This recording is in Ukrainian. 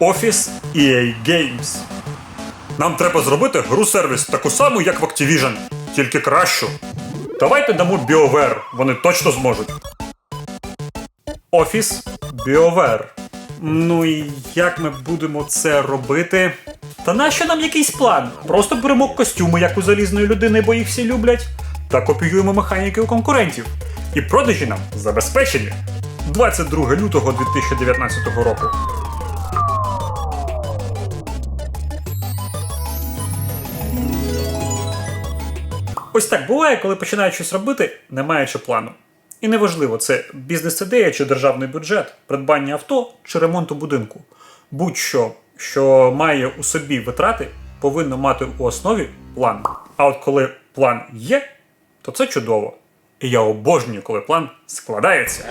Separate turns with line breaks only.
Office EA Games. Нам треба зробити гру-сервіс таку саму, як в Activision, тільки кращу. Давайте дамо BioWare, вони точно зможуть. Офіс BioWare. Ну і як ми будемо це робити? Та нащо нам якийсь план? Просто беремо костюми, як у залізної людини, бо їх всі люблять, та копіюємо механіки у конкурентів. І продажі нам забезпечені. 22 лютого 2019 року. Ось так буває, коли починають щось робити, не маючи плану. І неважливо, це бізнес-ідея чи державний бюджет, придбання авто чи ремонту будинку. Будь-що, що має у собі витрати, повинно мати у основі план. А от коли план є, то це чудово. І я обожнюю, коли план складається.